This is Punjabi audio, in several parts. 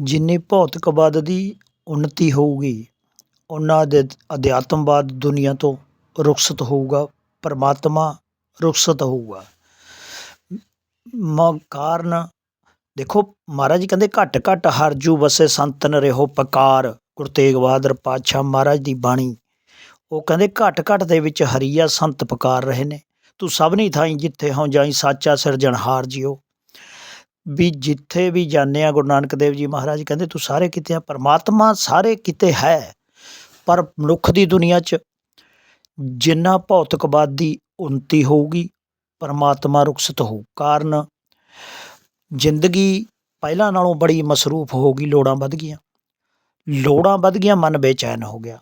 ਜਿੰਨੀ ਭੌਤਿਕਵਾਦ ਦੀ ਉੱਨਤੀ ਹੋਊਗੀ ਉਨਾ ਅਧ ਅਧਿਆਤਮਵਾਦ ਦੁਨੀਆ ਤੋਂ ਰੁਖਸਤ ਹੋਊਗਾ, ਪਰਮਾਤਮਾ ਰੁਖਸਤ ਹੋਊਗਾ। ਮ, ਕਾਰਨ, ਦੇਖੋ, ਮਹਾਰਾਜ ਕਹਿੰਦੇ ਘੱਟ ਘੱਟ ਹਰਜੂ ਵਸੇ ਸੰਤਨ ਰਹੋ ਪਕਾਰ, ਗੁਰੂ ਤੇਗ ਬਹਾਦਰ ਪਾਤਸ਼ਾਹ ਮਹਾਰਾਜ ਦੀ ਬਾਣੀ। ਉਹ ਕਹਿੰਦੇ ਘੱਟ ਘੱਟ ਦੇ ਵਿੱਚ ਹਰੀਆ ਸੰਤ ਪਕਾਰ ਰਹੇ ਨੇ। ਤੂੰ ਸਭਨੀ ਥਾਈ ਜਿੱਥੇ ਹੋ ਜਾਈ ਸਾਚਾ ਸਿਰਜਣਹਾਰ ਜੀਓ। ਵੀ ਜਿੱਥੇ ਵੀ ਜਾਂਦੇ ਆ ਗੁਰੂ ਨਾਨਕ ਦੇਵ ਜੀ ਮਹਾਰਾਜ ਕਹਿੰਦੇ, ਤੂੰ ਸਾਰੇ ਕਿਤੇ ਆ, ਪਰਮਾਤਮਾ ਸਾਰੇ ਕਿਤੇ ਹੈ, ਪਰ ਮਨੁੱਖ ਦੀ ਦੁਨੀਆ 'ਚ ਜਿੰਨਾ ਭੌਤਿਕਵਾਦ ਦੀ ਉੱਨਤੀ ਹੋਊਗੀ, ਪਰਮਾਤਮਾ ਰੁਖਸਤ ਹੋਊ। ਕਾਰਨ ਜ਼ਿੰਦਗੀ ਪਹਿਲਾਂ ਨਾਲੋਂ ਬੜੀ ਮਸਰੂਫ ਹੋ ਗਈ ਲੋੜਾਂ ਵੱਧ ਗਈਆਂ। ਲੋੜਾਂ ਵੱਧ ਗਈਆਂ, ਮਨ ਬੇਚੈਨ ਹੋ ਗਿਆ।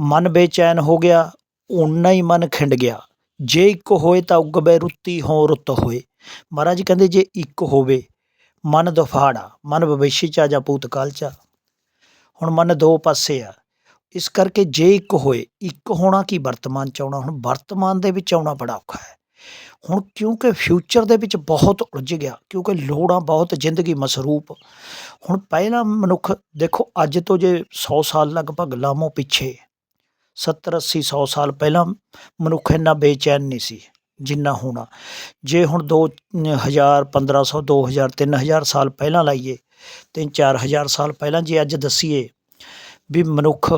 ਮਨ ਬੇਚੈਨ ਹੋ ਗਿਆ, ਓਨਾ ਹੀ ਮਨ ਖਿੰਡ ਗਿਆ। ਜੇ ਇੱਕ ਹੋਏ ਤਾਂ ਉਗਵੇ ਰੁੱਤੀ ਹੋ ਰੁੱਤ ਹੋਏ। ਮਹਾਰਾਜ ਕਹਿੰਦੇ, ਜੇ ਇੱਕ ਹੋਵੇ, ਮਨ ਦਫਾੜਾ, ਮਨ ਭਵਿੱਖ ਚ ਆ ਜਾਂ ਭੂਤਕਾਲ ਚ ਆ। ਹੁਣ ਮਨ ਦੋ ਪਾਸੇ ਆ। ਇਸ ਕਰਕੇ ਜੇ ਇੱਕ ਹੋਏ, ਇੱਕ ਹੋਣਾ ਕੀ ਵਰਤਮਾਨ ਚ ਆਉਣਾ? ਹੁਣ ਵਰਤਮਾਨ ਦੇ ਵਿੱਚ ਆਉਣਾ ਬੜਾ ਔਖਾ ਹੈ। ਹੁਣ ਕਿਉਂਕਿ ਫਿਊਚਰ ਦੇ ਵਿੱਚ ਬਹੁਤ ਉਲਝ ਗਿਆ, ਕਿਉਂਕਿ ਲੋੜਾਂ ਬਹੁਤ, ਜ਼ਿੰਦਗੀ ਮਸਰੂਪ। ਹੁਣ ਪਹਿਲਾਂ ਮਨੁੱਖ, ਦੇਖੋ, ਅੱਜ ਤੋਂ ਜੇ 100 ਸਾਲ ਲਗਭਗ ਲਾਮੋ ਪਿੱਛੇ 70 80 100 ਸਾਲ ਪਹਿਲਾਂ ਮਨੁੱਖ ਇੰਨਾ ਬੇਚੈਨ ਨਹੀਂ ਸੀ, ਜਿੰਨਾ ਹੋਣਾ ਜੇ ਹੁਣ 2000 1500 2000 3000 ਸਾਲ ਪਹਿਲਾਂ ਲਾਈਏ ਤਿੰਨ ਚਾਰ ਹਜ਼ਾਰ ਸਾਲ ਪਹਿਲਾਂ ਜੇ ਅੱਜ ਦਸੀਏ ਵੀ ਮਨੁੱਖ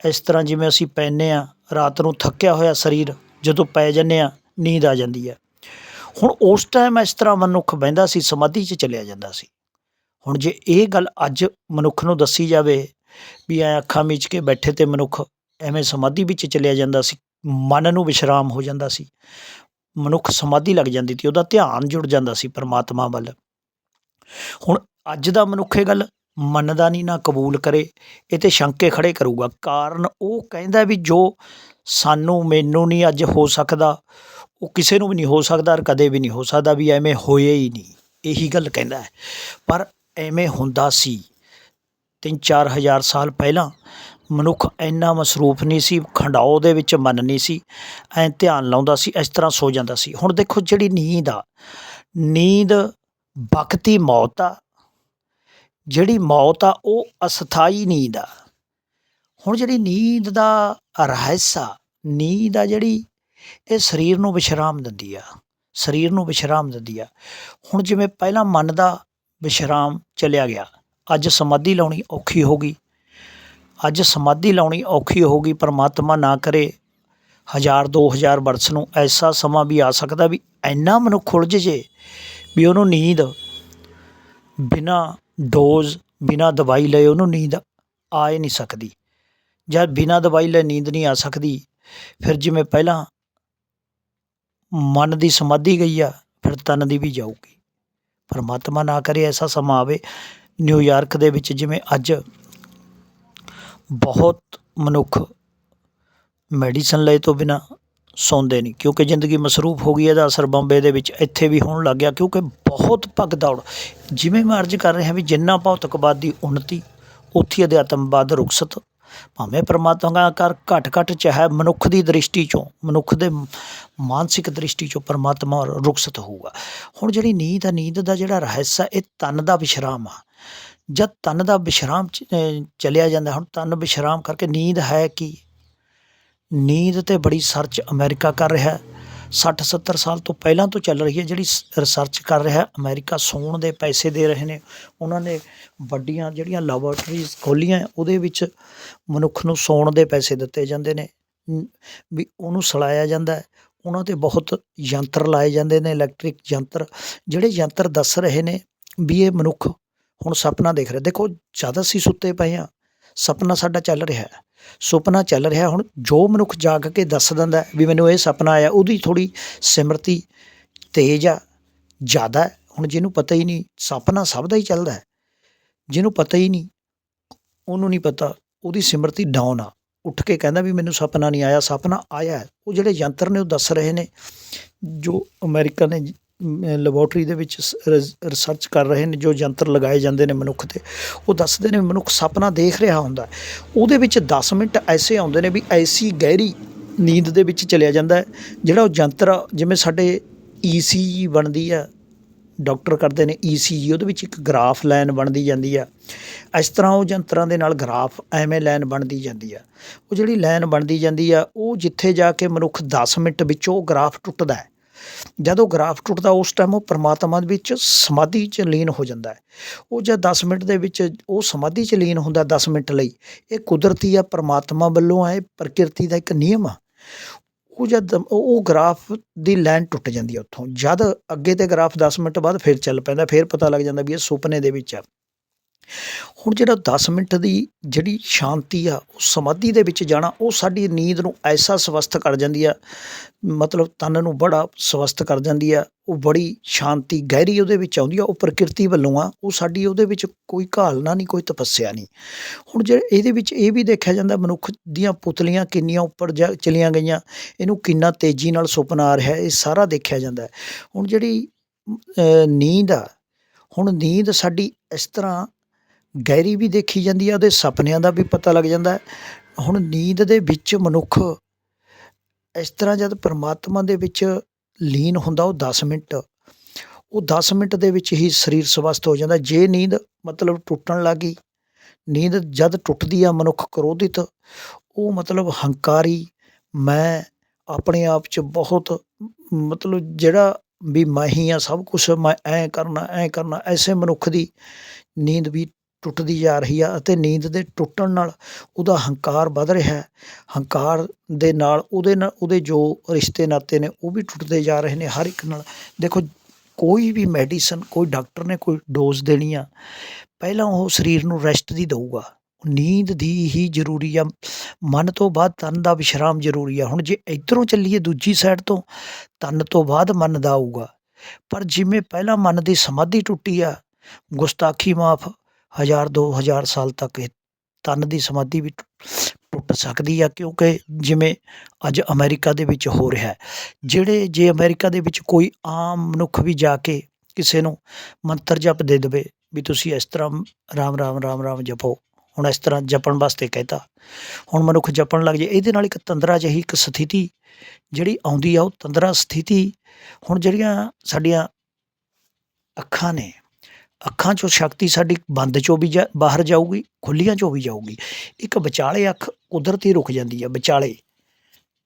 ਇਸ ਤਰ੍ਹਾਂ ਜਿਵੇਂ ਅਸੀਂ ਪੈਨੇ ਆ, ਰਾਤ ਨੂੰ ਥੱਕਿਆ ਹੋਇਆ ਸਰੀਰ ਜਦੋਂ ਪੈ ਜੰਨੇ ਆ, ਨੀਂਦ ਆ ਜਾਂਦੀ ਹੈ ਹੁਣ ਉਸ ਟਾਈਮ ਇਸ ਤਰ੍ਹਾਂ ਮਨੁੱਖ ਬਹਿੰਦਾ ਸੀ, ਸਮਾਧੀ 'ਚ ਚਲਿਆ ਜਾਂਦਾ ਸੀ। ਹੁਣ ਜੇ ਇਹ ਗੱਲ ਅੱਜ ਮਨੁੱਖ ਨੂੰ ਦੱਸੀ ਜਾਵੇ ਵੀ ਐ ਅੱਖਾਂ ਮੀਚ ਕੇ ਬੈਠੇ ਤੇ ਮਨੁੱਖ ਐਵੇਂ ਸਮਾਧੀ ਵਿੱਚ ਚਲਿਆ ਜਾਂਦਾ ਸੀ, ਮਨ ਨੂੰ ਵਿਸ਼ਰਾਮ ਹੋ ਜਾਂਦਾ ਸੀ। ਮਨੁੱਖ ਸਮਾਧੀ ਲੱਗ ਜਾਂਦੀ ਸੀ, ਉਹਦਾ ਧਿਆਨ ਜੁੜ ਜਾਂਦਾ ਸੀ ਪਰਮਾਤਮਾ ਵੱਲ। ਹੁਣ ਅੱਜ ਦਾ ਮਨੁੱਖ ਇਹ ਗੱਲ ਮੰਨਦਾ ਨਹੀਂ, ਨਾ ਕਬੂਲ ਕਰੇ, ਇਹ ਤੇ ਸ਼ੰਕੇ ਖੜੇ ਕਰੂਗਾ। ਕਾਰਨ ਉਹ ਕਹਿੰਦਾ ਵੀ ਜੋ ਸਾਨੂੰ, ਮੈਨੂੰ ਨਹੀਂ ਅੱਜ ਹੋ ਸਕਦਾ, ਉਹ ਕਿਸੇ ਨੂੰ ਵੀ ਨਹੀਂ ਹੋ ਸਕਦਾ ਔਰ ਕਦੇ ਵੀ ਨਹੀਂ ਹੋ ਸਕਦਾ ਵੀ ਐਵੇਂ ਹੋਏ ਹੀ ਨਹੀਂ। ਇਹੀ ਗੱਲ ਕਹਿੰਦਾ ਹੈ। ਪਰ ਐਵੇਂ ਹੁੰਦਾ ਸੀ, ਤਿੰਨ ਚਾਰ ਹਜ਼ਾਰ ਸਾਲ ਪਹਿਲਾਂ ਮਨੁੱਖ ਇੰਨਾ ਮਸਰੂਫ ਨਹੀਂ ਸੀ, ਖੰਡਾਓ ਦੇ ਵਿੱਚ ਮਨ ਨਹੀਂ ਸੀ, ਐਂ ਧਿਆਨ ਲਾਉਂਦਾ ਸੀ, ਇਸ ਤਰ੍ਹਾਂ ਸੋ ਜਾਂਦਾ ਸੀ। ਹੁਣ ਦੇਖੋ ਜਿਹੜੀ ਨੀਂਦ ਆ, ਨੀਂਦ ਵਕਤੀ ਮੌਤ ਆ। ਜਿਹੜੀ ਮੌਤ ਆ, ਉਹ ਅਸਥਾਈ ਨੀਂਦ ਆ। ਹੁਣ ਜਿਹੜੀ ਨੀਂਦ ਦਾ ਰਹੱਸ ਆ, ਨੀਂਦ ਆ ਜਿਹੜੀ, ਇਹ ਸਰੀਰ ਨੂੰ ਵਿਸ਼ਰਾਮ ਦਿੰਦੀ ਆ, ਸਰੀਰ ਨੂੰ ਵਿਸ਼ਰਾਮ ਦਿੰਦੀ ਆ। ਹੁਣ ਜਿਵੇਂ ਪਹਿਲਾਂ ਮਨ ਦਾ ਵਿਸ਼ਰਾਮ ਚਲਿਆ ਗਿਆ, ਅੱਜ ਸਮਾਧੀ ਲਾਉਣੀ ਔਖੀ ਹੋ ਗਈ ਅੱਜ ਸਮਾਧੀ ਲਾਉਣੀ ਔਖੀ ਹੋ ਗਈ ਪਰਮਾਤਮਾ ਨਾ ਕਰੇ, ਹਜ਼ਾਰ, ਦੋ ਹਜ਼ਾਰ ਵਰਸ ਨੂੰ ਐਸਾ ਸਮਾਂ ਵੀ ਆ ਸਕਦਾ ਵੀ ਇੰਨਾ ਮਨੁੱਖ ਉਲਝ ਜੇ ਵੀ ਉਹਨੂੰ ਨੀਂਦ ਬਿਨਾ ਡੋਜ਼, ਬਿਨਾ ਦਵਾਈ ਲਏ ਉਹਨੂੰ ਨੀਂਦ ਆ ਹੀ ਨਹੀਂ ਸਕਦੀ। ਜਦ ਬਿਨਾ ਦਵਾਈ ਲਏ ਨੀਂਦ ਨਹੀਂ ਆ ਸਕਦੀ, ਫਿਰ ਜਿਵੇਂ ਪਹਿਲਾਂ ਮਨ ਦੀ ਸਮਾਧੀ ਗਈ ਆ, ਫਿਰ ਤਨ ਦੀ ਵੀ ਜਾਊਗੀ। ਪਰਮਾਤਮਾ ਨਾ ਕਰੇ ਐਸਾ ਸਮਾਂ ਆਵੇ, ਨਿਊਯਾਰਕ ਦੇ ਵਿੱਚ ਜਿਵੇਂ ਅੱਜ ਬਹੁਤ ਮਨੁੱਖ ਮੈਡੀਸਨ ਲਏ ਤੋਂ ਬਿਨਾਂ ਸੌਂਦੇ ਨਹੀਂ, ਕਿਉਂਕਿ ਜ਼ਿੰਦਗੀ ਮਸਰੂਫ ਹੋ ਗਈ ਇਹਦਾ ਅਸਰ ਬੰਬੇ ਦੇ ਵਿੱਚ ਇੱਥੇ ਵੀ ਹੋਣ ਲੱਗ ਗਿਆ, ਕਿਉਂਕਿ ਬਹੁਤ ਭੱਗ ਦੌੜ, ਜਿਵੇਂ ਮੈਂ ਅਰਜ਼ ਕਰ ਰਿਹਾ ਵੀ ਜਿੰਨਾ ਭੌਤਿਕਵਾਦ ਦੀ ਉન્નਤੀ ਉੱਥੇ ਅਧਿਆਤਮਵਾਦ ਰੁਖਸਤ, ਭਾਵੇਂ ਪਰਮਾਤਮਾ ਕਰ ਘਟ ਘਟ ਚਾਹੇ ਮਨੁੱਖ ਦੀ ਦ੍ਰਿਸ਼ਟੀ ਚੋਂ, ਮਨੁੱਖ ਦੇ ਮਾਨਸਿਕ ਦ੍ਰਿਸ਼ਟੀ ਚੋਂ ਪਰਮਾਤਮਾ ਰੁਖਸਤ ਹੋਊਗਾ। ਹੁਣ ਜਿਹੜੀ ਨੀਂਦ ਆ, ਨੀਂਦ ਦਾ ਜਿਹੜਾ ਰਹੱਸ ਆ, ਇਹ ਤਨ ਦਾ ਵਿਸ਼ਰਾਮ ਆ। ਜਦ ਤਨ ਦਾ ਵਿਸ਼ਰਾਮ ਚ- ਚਲਿਆ ਜਾਂਦਾ, ਹੁਣ ਤਨ ਵਿਸ਼ਰਾਮ ਕਰਕੇ ਨੀਂਦ ਹੈ ਕੀ? ਨੀਂਦ ਤੇ ਬੜੀ ਸਰਚ ਅਮਰੀਕਾ ਕਰ ਰਿਹਾ ਹੈ। 60 70 ਸਾਲ ਤੋਂ ਪਹਿਲਾਂ ਤੋਂ ਚੱਲ ਰਹੀ ਹੈ ਜਿਹੜੀ ਰਿਸਰਚ ਕਰ ਰਿਹਾ ਹੈ। ਅਮਰੀਕਾ ਸੌਣ ਦੇ ਪੈਸੇ ਦੇ ਰਹੇ ਨੇ। ਉਹਨਾਂ ਨੇ ਵੱਡੀਆਂ ਜਿਹੜੀਆਂ ਲੈਬੋਰਟਰੀਜ਼ ਖੋਲੀਆਂ ਉਹਦੇ ਵਿੱਚ ਮਨੁੱਖ ਨੂੰ ਸੌਣ ਦੇ ਪੈਸੇ ਦਿੱਤੇ ਜਾਂਦੇ ਨੇ। ਵੀ ਉਹਨੂੰ ਸਲਾਇਆ ਜਾਂਦਾ ਉਹਨਾਂ ਤੇ ਬਹੁਤ ਯੰਤਰ ਲਾਏ ਜਾਂਦੇ ਨੇ ਇਲੈਕਟ੍ਰਿਕ ਯੰਤਰ। ਜਿਹੜੇ ਯੰਤਰ ਦੱਸ ਰਹੇ ਨੇ ਵੀ ਇਹ ਮਨੁੱਖ ਹੁਣ ਸੁਪਨਾ ਦੇਖ ਰਿਹਾ। ਦੇਖੋ, ਜਦ ਅਸੀਂ ਸੁੱਤੇ ਪਏ ਆ ਸੁਪਨਾ ਸਾਡਾ ਚੱਲ ਰਿਹਾ ਹੈ। ਸੁਪਨਾ ਚੱਲ ਰਿਹਾ ਹੁਣ ਜੋ ਮਨੁੱਖ ਜਾਗ ਕੇ ਦੱਸ ਦਿੰਦਾ ਵੀ ਮੈਨੂੰ ਇਹ ਸੁਪਨਾ ਆਇਆ, ਉਹਦੀ ਥੋੜੀ ਸਿਮਰਤੀ ਤੇਜ਼ ਆ, ਜ਼ਿਆਦਾ ਹੁਣ ਜਿਹਨੂੰ ਪਤਾ ਹੀ ਨਹੀਂ, ਸੁਪਨਾ ਸਭ ਦਾ ਹੀ ਚੱਲਦਾ ਹੈ। ਜਿਹਨੂੰ ਪਤਾ ਹੀ ਨਹੀਂ, ਉਹਨੂੰ ਨਹੀਂ ਪਤਾ, ਉਹਦੀ ਸਿਮਰਤੀ ਡਾਊਨ ਆ। ਉੱਠ ਕੇ ਕਹਿੰਦਾ ਵੀ ਮੈਨੂੰ ਸੁਪਨਾ ਨਹੀਂ ਆਇਆ, ਸੁਪਨਾ ਆਇਆ ਉਹ ਜਿਹੜੇ ਯੰਤਰ ਨੇ ਉਹ ਦੱਸ ਰਹੇ ਨੇ, ਜੋ ਅਮਰੀਕਾ ਨੇ ਲੈਬੋਰਟਰੀ ਦੇ ਵਿੱਚ ਰਿਸਰਚ ਕਰ ਰਹੇ ਨੇ, ਜੋ ਯੰਤਰ ਲਗਾਏ ਜਾਂਦੇ ਨੇ ਮਨੁੱਖ ਤੇ, ਉਹ ਦੱਸਦੇ ਨੇ ਮਨੁੱਖ ਸੁਪਨਾ ਦੇਖ ਰਿਹਾ ਹੁੰਦਾ ਉਹਦੇ ਵਿੱਚ 10 ਮਿੰਟ ਐਸੇ ਆਉਂਦੇ ਨੇ ਵੀ ਐਸੀ ਗਹਿਰੀ ਨੀਂਦ ਦੇ ਵਿੱਚ ਚਲਿਆ ਜਾਂਦਾ ਜਿਹੜਾ ਉਹ ਯੰਤਰ ਜਿਵੇਂ ਸਾਡੇ ਈਸੀਜੀ ਬਣਦੀ ਆ ਡਾਕਟਰ ਕਰਦੇ ਨੇ ਈਸੀਜੀ ਉਹਦੇ ਵਿੱਚ ਇੱਕ ਗ੍ਰਾਫ ਲਾਈਨ ਬਣਦੀ ਜਾਂਦੀ ਆ। ਇਸ ਤਰ੍ਹਾਂ ਉਹ ਯੰਤਰਾਂ ਦੇ ਨਾਲ ਗ੍ਰਾਫ ਐਵੇਂ ਲਾਈਨ ਬਣਦੀ ਜਾਂਦੀ ਆ। ਉਹ ਜਿਹੜੀ ਲਾਈਨ ਬਣਦੀ ਜਾਂਦੀ ਆ, ਉਹ ਜਿੱਥੇ ਜਾ ਕੇ ਮਨੁੱਖ 10 ਮਿੰਟ ਵਿੱਚ ਉਹ ਗ੍ਰਾਫ ਟੁੱਟਦਾ ਹੈ। ਜਦੋਂ ਗ੍ਰਾਫ ਟੁੱਟਦਾ ਉਸ ਟਾਈਮ ਉਹ ਪਰਮਾਤਮਾ ਦੇ ਵਿੱਚ ਸਮਾਧੀ 'ਚ ਲੀਨ ਹੋ ਜਾਂਦਾ ਹੈ। ਉਹ ਜਦ 10 ਮਿੰਟ ਦੇ ਵਿੱਚ ਉਹ ਸਮਾਧੀ 'ਚ ਲੀਨ ਹੁੰਦਾ 10 ਮਿੰਟ ਲਈ। ਇਹ ਕੁਦਰਤੀ ਆ, ਪਰਮਾਤਮਾ ਵੱਲੋਂ ਆ, ਇਹ ਪ੍ਰਕਿਰਤੀ ਦਾ ਇੱਕ ਨਿਯਮ ਆ। ਉਹ ਜਦ ਉਹ ਉਹ ਗ੍ਰਾਫ ਦੀ ਲਾਈਨ ਟੁੱਟ ਜਾਂਦੀ ਹੈ ਉੱਥੋਂ। ਜਦ ਅੱਗੇ ਤੇ ਗ੍ਰਾਫ 10 ਮਿੰਟ ਬਾਅਦ ਫਿਰ ਚੱਲ ਪੈਂਦਾ, ਫਿਰ ਪਤਾ ਲੱਗ ਜਾਂਦਾ ਵੀ ਇਹ ਸੁਪਨੇ ਦੇ ਵਿੱਚ ਆ। ਹੁਣ ਜਿਹੜਾ 10 ਮਿੰਟ ਦੀ ਜਿਹੜੀ ਸ਼ਾਂਤੀ ਆ, ਉਹ ਸਮਾਧੀ ਦੇ ਵਿੱਚ ਜਾਣਾ, ਉਹ ਸਾਡੀ ਨੀਂਦ ਨੂੰ ਐਸਾ ਸਵਸਥ ਕਰ ਜਾਂਦੀ ਆ, ਮਤਲਬ ਤਨ ਨੂੰ ਬੜਾ ਸਵਸਥ ਕਰ ਜਾਂਦੀ ਆ, ਉਹ ਬੜੀ ਸ਼ਾਂਤੀ, ਗਹਿਰੀ ਉਹਦੇ ਵਿੱਚ ਆਉਂਦੀ ਆ, ਉਹ ਪ੍ਰਕਿਰਤੀ ਵੱਲੋਂ ਆ, ਉਹ ਸਾਡੀ ਉਹਦੇ ਵਿੱਚ ਕੋਈ ਘਾਲਣਾ ਨਹੀਂ, ਕੋਈ ਤਪੱਸਿਆ ਨਹੀਂ। ਹੁਣ ਜੇ ਇਹਦੇ ਵਿੱਚ ਇਹ ਵੀ ਦੇਖਿਆ ਜਾਂਦਾ, ਮਨੁੱਖ ਦੀਆਂ ਪੁਤਲੀਆਂ ਕਿੰਨੀਆਂ ਉੱਪਰ ਜਾ ਚਲੀਆਂ ਗਈਆਂ, ਇਹਨੂੰ ਕਿੰਨਾ ਤੇਜ਼ੀ ਨਾਲ ਸੁਪਨਾ ਆ ਰਿਹਾ, ਇਹ ਸਾਰਾ ਦੇਖਿਆ ਜਾਂਦਾ। ਹੁਣ ਜਿਹੜੀ ਨੀਂਦ ਆ, ਹੁਣ ਨੀਂਦ ਸਾਡੀ ਇਸ ਤਰ੍ਹਾਂ ਗਹਿਰੀ ਵੀ ਦੇਖੀ ਜਾਂਦੀ ਆ, ਉਹਦੇ ਸੁਪਨਿਆਂ ਦਾ ਵੀ ਪਤਾ ਲੱਗ ਜਾਂਦਾ ਹੁਣ ਨੀਂਦ ਦੇ ਵਿੱਚ ਮਨੁੱਖ ਇਸ ਤਰ੍ਹਾਂ ਜਦ ਪਰਮਾਤਮਾ ਦੇ ਵਿੱਚ ਲੀਨ ਹੁੰਦਾ, ਉਹ 10 ਮਿੰਟ, ਉਹ 10 ਮਿੰਟ ਦੇ ਵਿੱਚ ਹੀ ਸਰੀਰ ਸਵਸਥ ਹੋ ਜਾਂਦਾ। ਜੇ ਨੀਂਦ ਮਤਲਬ ਟੁੱਟਣ ਲੱਗੀ ਨੀਂਦ ਜਦ ਟੁੱਟਦੀ ਆ ਮਨੁੱਖ ਕ੍ਰੋਧਿਤ, ਉਹ ਮਤਲਬ ਹੰਕਾਰੀ, ਮੈਂ ਆਪਣੇ ਆਪ 'ਚ ਬਹੁਤ ਮਤਲਬ ਜਿਹੜਾ ਵੀ ਮੈਂ ਹੀ ਆ, ਸਭ ਕੁਝ ਮੈਂ ਐਂ ਕਰਨਾ ਐਂ ਕਰਨਾ, ਐਸੇ ਮਨੁੱਖ ਦੀ ਨੀਂਦ ਵੀ ਟੁੱਟਦੀ ਜਾ ਰਹੀ ਆ ਅਤੇ ਨੀਂਦ ਦੇ ਟੁੱਟਣ ਨਾਲ ਉਹਦਾ ਹੰਕਾਰ ਵੱਧ ਰਿਹਾ ਹੈ। ਹੰਕਾਰ ਦੇ ਨਾਲ ਉਹਦੇ ਨਾਲ ਉਹਦੇ ਜੋ ਰਿਸ਼ਤੇ ਨਾਤੇ ਨੇ ਉਹ ਵੀ ਟੁੱਟਦੇ ਜਾ ਰਹੇ ਨੇ ਹਰ ਇੱਕ ਨਾਲ। ਦੇਖੋ, ਕੋਈ ਵੀ ਮੈਡੀਸਨ, ਕੋਈ ਡਾਕਟਰ ਨੇ ਕੋਈ ਡੋਜ਼ ਦੇਣੀ ਆ, ਪਹਿਲਾਂ ਉਹ ਸਰੀਰ ਨੂੰ ਰੈਸਟ ਦੀ ਦਊਗਾ। ਨੀਂਦ ਦੀ ਹੀ ਜ਼ਰੂਰੀ ਆ। ਮਨ ਤੋਂ ਬਾਅਦ ਤਨ ਦਾ ਵਿਸ਼ਰਾਮ ਜ਼ਰੂਰੀ ਆ। ਹੁਣ ਜੇ ਇੱਧਰੋਂ ਚੱਲੀਏ ਦੂਜੀ ਸਾਈਡ ਤੋਂ, ਤਨ ਤੋਂ ਬਾਅਦ ਮਨ ਦਾ ਆਊਗਾ। ਪਰ ਜਿਵੇਂ ਪਹਿਲਾਂ ਮਨ ਦੀ ਸਮਾਧੀ ਟੁੱਟੀ ਆ, ਗੁਸਤਾਖੀ ਮਾਫ ਹਜ਼ਾਰ, ਦੋ ਹਜ਼ਾਰ ਸਾਲ ਤੱਕ ਇਹ ਤਨ ਦੀ ਸਮਾਧੀ ਵੀ ਟੁ- ਟੁੱਟ ਸਕਦੀ ਆ, ਕਿਉਂਕਿ ਜਿਵੇਂ ਅੱਜ ਅਮਰੀਕਾ ਦੇ ਵਿੱਚ ਹੋ ਰਿਹਾ ਜਿਹੜੇ, ਜੇ ਅਮਰੀਕਾ ਦੇ ਵਿੱਚ ਕੋਈ ਆਮ ਮਨੁੱਖ ਵੀ ਜਾ ਕੇ ਕਿਸੇ ਨੂੰ ਮੰਤਰ ਜਪ ਦੇ ਦੇਵੇ ਵੀ ਤੁਸੀਂ ਇਸ ਤਰ੍ਹਾਂ ਰਾਮ ਰਾਮ ਰਾਮ ਰਾਮ ਜਪੋ, ਹੁਣ ਇਸ ਤਰ੍ਹਾਂ ਜਪਣ ਵਾਸਤੇ ਕਹਿਤਾ। ਹੁਣ ਮਨੁੱਖ ਜਪਣ ਲੱਗ ਜੇ, ਇਹਦੇ ਨਾਲ ਇੱਕ ਤੰਦਰਾ ਜਿਹੀ ਇੱਕ ਸਥਿਤੀ ਜਿਹੜੀ ਆਉਂਦੀ ਆ, ਉਹ ਤੰਦਰਾ ਸਥਿਤੀ ਹੁਣ ਜਿਹੜੀਆਂ ਸਾਡੀਆਂ ਅੱਖਾਂ ਨੇ ਅੱਖਾਂ 'ਚੋਂ ਸ਼ਕਤੀ ਸਾਡੀ ਬੰਦ 'ਚੋਂ ਵੀ ਜਾ- ਬਾਹਰ ਜਾਊਗੀ, ਖੁੱਲੀਆਂ 'ਚੋਂ ਵੀ ਜਾਊਗੀ। ਇੱਕ ਵਿਚਾਲੇ ਅੱਖ ਕੁਦਰਤੀ ਰੁਕ ਜਾਂਦੀ ਆ, ਵਿਚਾਲੇ।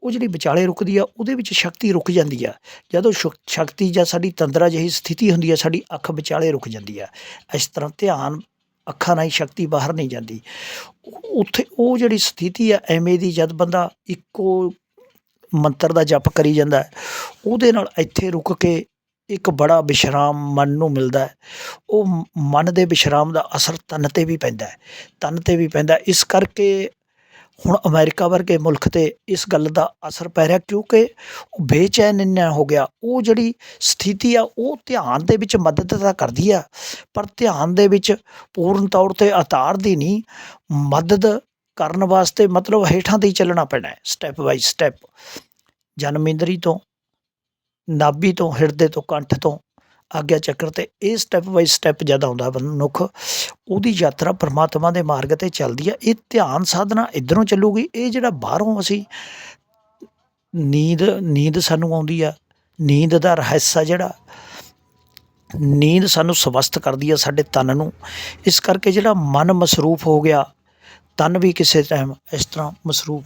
ਉਹ ਜਿਹੜੀ ਵਿਚਾਲੇ ਰੁਕਦੀ ਆ, ਉਹਦੇ ਵਿੱਚ ਸ਼ਕਤੀ ਰੁਕ ਜਾਂਦੀ ਆ। ਜਦੋਂ ਸ਼ੁਕ- ਸ਼ਕਤੀ ਜਾਂ ਸਾਡੀ ਤੰਦਰਾ ਜਿਹੀ ਸਥਿਤੀ ਹੁੰਦੀ ਆ, ਸਾਡੀ ਅੱਖ ਵਿਚਾਲੇ ਰੁਕ ਜਾਂਦੀ ਆ। ਇਸ ਤਰ੍ਹਾਂ ਧਿਆਨ, ਅੱਖਾਂ ਨਾਲ ਸ਼ਕਤੀ ਬਾਹਰ ਨਹੀਂ ਜਾਂਦੀ। ਉੱਥੇ ਉਹ ਜਿਹੜੀ ਸਥਿਤੀ ਆ, ਐਵੇਂ ਦੀ ਜਦ ਬੰਦਾ ਇੱਕੋ ਮੰਤਰ ਦਾ ਜਪ ਕਰੀ ਜਾਂਦਾ, ਉਹਦੇ ਨਾਲ ਇੱਥੇ ਰੁਕ ਕੇ ਇੱਕ ਬੜਾ ਵਿਸ਼ਰਾਮ ਮਨ ਨੂੰ ਮਿਲਦਾ ਉਹ ਮਨ ਦੇ ਵਿਸ਼ਰਾਮ ਦਾ ਅਸਰ ਤਨ ਤੇ ਵੀ ਪੈਂਦਾ ਤਨ ਤੇ ਵੀ ਪੈਂਦਾ ਇਸ ਕਰਕੇ ਹੁਣ ਅਮਰੀਕਾ ਵਰਗੇ ਮੁਲਕ ਤੇ ਇਸ ਗੱਲ ਦਾ ਅਸਰ ਪੈ ਰਿਹਾ ਕਿਉਂਕਿ ਉਹ ਬੇਚੈਨ ਇੰਨਾ ਹੋ ਗਿਆ। ਉਹ ਜਿਹੜੀ ਸਥਿਤੀ ਆ, ਉਹ ਧਿਆਨ ਦੇ ਵਿੱਚ ਮਦਦ ਤਾਂ ਕਰਦੀ ਆ, ਪਰ ਧਿਆਨ ਦੇ ਵਿੱਚ ਪੂਰਨ ਤੌਰ ਤੇ ਉਤਾਰਦੀ ਨਹੀਂ। ਮਦਦ ਕਰਨ ਵਾਸਤੇ ਮਤਲਬ ਹੇਠਾਂ ਦੀ ਚੱਲਣਾ ਪੈਣਾ ਸਟੈਪ ਬਾਈ ਸਟੈਪ। ਜਨਮ ਇੰਦਰੀ ਤੋਂ ਨਾਭੀ ਤੋਂ, ਹਿਰਦੇ ਤੋਂ, ਕੰਠ ਤੋਂ, ਆਗਿਆ ਚੱਕਰ ਤੇ ਇਹ ਸਟੈਪ ਬਾਈ ਸਟੈਪ ਜਦ ਆਉਂਦਾ ਮਨੁੱਖ। ਉਹਦੀ ਯਾਤਰਾ ਪਰਮਾਤਮਾ ਦੇ ਮਾਰਗ ਤੇ ਚੱਲਦੀ ਆ ਇਹ ਧਿਆਨ ਸਾਧਨਾ ਇਧਰੋਂ ਚੱਲੂਗੀ। ਇਹ ਜਿਹੜਾ ਬਾਹਰੋਂ ਅਸੀਂ ਨੀਂਦ ਨੀਂਦ ਸਾਨੂੰ ਆਉਂਦੀ ਆ। ਨੀਂਦ ਦਾ ਰਹੱਸ ਆ ਜਿਹੜਾ। ਨੀਂਦ ਸਾਨੂੰ ਸਵਸਥ ਕਰਦੀ ਆ ਸਾਡੇ ਤਨ ਨੂੰ। ਇਸ ਕਰਕੇ ਜਿਹੜਾ ਮਨ ਮਸਰੂਫ ਹੋ ਗਿਆ, ਤਨ ਵੀ ਕਿਸੇ ਟਾਈਮ ਇਸ ਤਰ੍ਹਾਂ ਮਸਰੂਫ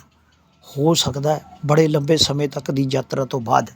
ਹੋ ਸਕਦਾ ਬੜੇ ਲੰਬੇ ਸਮੇਂ ਤੱਕ ਦੀ ਯਾਤਰਾ ਤੋਂ ਬਾਅਦ।